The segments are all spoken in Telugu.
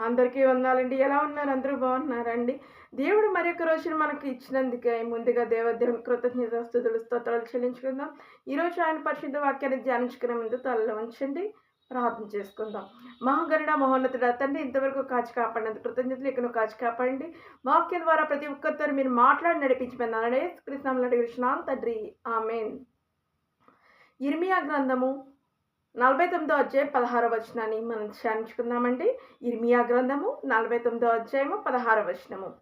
అందరికీ వందాలండి. ఎలా ఉన్నారు? అందరూ బాగున్నారండి? దేవుడు మరొక రోజును మనకు ఇచ్చినందుకే ముందుగా దేవదేవుని కృతజ్ఞత స్థుతులు స్తోత్రాలు చెల్లించుకుందాం. ఈరోజు ఆయన పరిశుద్ధ వాక్యాన్ని ధ్యానించుకునే ముందు తలలో ఉంచండి. ప్రార్థన చేసుకుందాం. మహాగరుడ మహోన్నతుడు తండ్రి ఇంతవరకు కాచి కాపాడినందుకు కృతజ్ఞతలు. ఇక్కడ కాచి కాపాడండి. వాక్యం ద్వారా ప్రతి ఒక్కరితో మీరు మాట్లాడి నడిపించమన్నాడే కృష్ణంలో కృష్ణాన్ తండ్రి ఆమెన్. ఇర్మియా గ్రంథము నలభై తొమ్మిదో అధ్యాయం పదహారో వచనాన్ని మనం ధ్యానించుకుందామండి. ఇర్మియా గ్రంథము నలభై తొమ్మిదో అధ్యాయము పదహారో వచనము.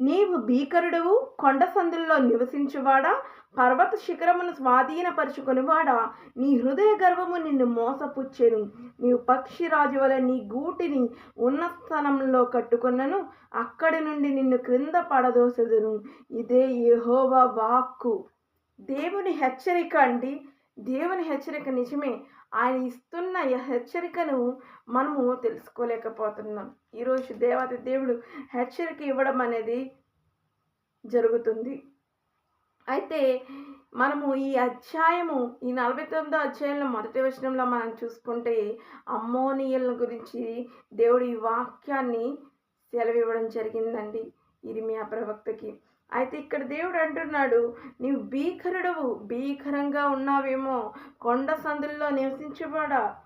నీవు భీకరుడువు కొండ సందుల్లో నివసించువాడా పర్వత శిఖరమును స్వాధీనపరుచుకునివాడా? నీ హృదయ గర్వము నిన్ను మోసపుచ్చెను. నీవు పక్షిరాజు వలె నీ గూటిని ఉన్న స్థలంలో కట్టుకున్నను. అక్కడి నుండి నిన్ను క్రింద పడదోసెదును. ఇదే యెహోవా వాక్కు. దేవుని హెచ్చరిక అండి. దేవుని హెచ్చరిక నిజమే. ఆయన ఇస్తున్న హెచ్చరికను మనము తెలుసుకోలేకపోతున్నాం. ఈరోజు దేవత దేవుడు హెచ్చరిక ఇవ్వడం అనేది జరుగుతుంది. అయితే మనము ఈ అధ్యాయము ఈ నలభై తొమ్మిదో అధ్యాయంలో మొదటి వచనంలో మనం చూసుకుంటే అమ్మోనియల గురించి దేవుడు ఈ వాక్యాన్ని సెలవివ్వడం జరిగిందండి. ఇరిమియా ప్రవక్తకి. అయితే ఇక్కడ దేవుడు అంటున్నాడు నీవు భీకరుడవు భీకరంగా ఉన్నావేమో కొండ సందుల్లో నివసించబడా.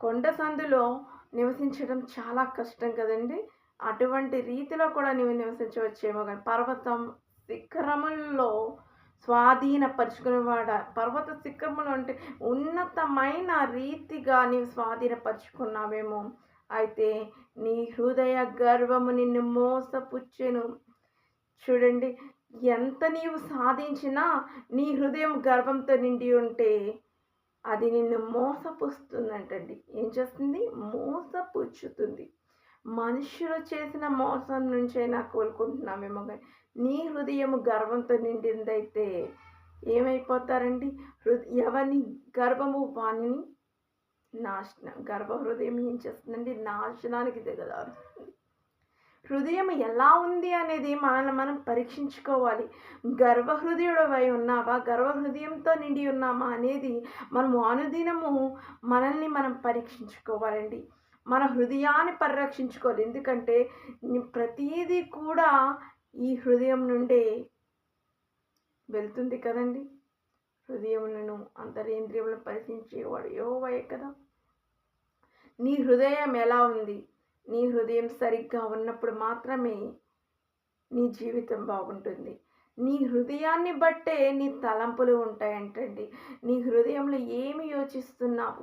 కొండ సందులో నివసించడం చాలా కష్టం కదండి. అటువంటి రీతిలో కూడా నీవు నివసించవచ్చేమో కానీ పర్వతం శిఖరముల్లో స్వాధీనపరుచుకునేవాడ పర్వత శిఖరములు అంటే ఉన్నతమైన రీతిగా నీవు స్వాధీనపరుచుకున్నావేమో. అయితే నీ హృదయ గర్వము నిన్ను మోసపుచ్చెను. చూడండి ఎంత నీవు సాధించినా నీ హృదయం గర్వంతో నిండి ఉంటే అది నిన్ను మోసపుస్తుందంటండి. ఏం చేస్తుంది? మోసపుచ్చుతుంది. మనుషులు చేసిన మోసం నుంచైనా కోలుకుంటున్నామేమో కానీ నీ హృదయం గర్వంతో నిండిందైతే ఏమైపోతారండి? హృ ఎవరిని? గర్వము వాణిని? నాశనం. గర్భ హృదయం ఏం చేస్తుందండి? నాశనానికి దిగదారుస్తుంది హృదయం ఎలా ఉంది అనేది మనల్ని మనం పరీక్షించుకోవాలి. గర్వహృదయుడవై ఉన్నావా? గర్వహృదయంతో నిండి ఉన్నామా అనేది మనము అనుదినము మనల్ని మనం పరీక్షించుకోవాలండి. మన హృదయాన్ని పరిరక్షించుకోవాలి. ఎందుకంటే ప్రతీది కూడా ఈ హృదయం నుండే వెళ్తుంది కదండి. హృదయములను అంతరేంద్రియములను పరిశీలించేవాడు యోవే కదా. నీ హృదయం ఎలా ఉంది? నీ హృదయం సరిగ్గా ఉన్నప్పుడు మాత్రమే నీ జీవితం బాగుంటుంది. నీ హృదయాన్ని బట్టే నీ తలంపులు ఉంటాయంటండి. నీ హృదయంలో ఏమి యోచిస్తున్నావు?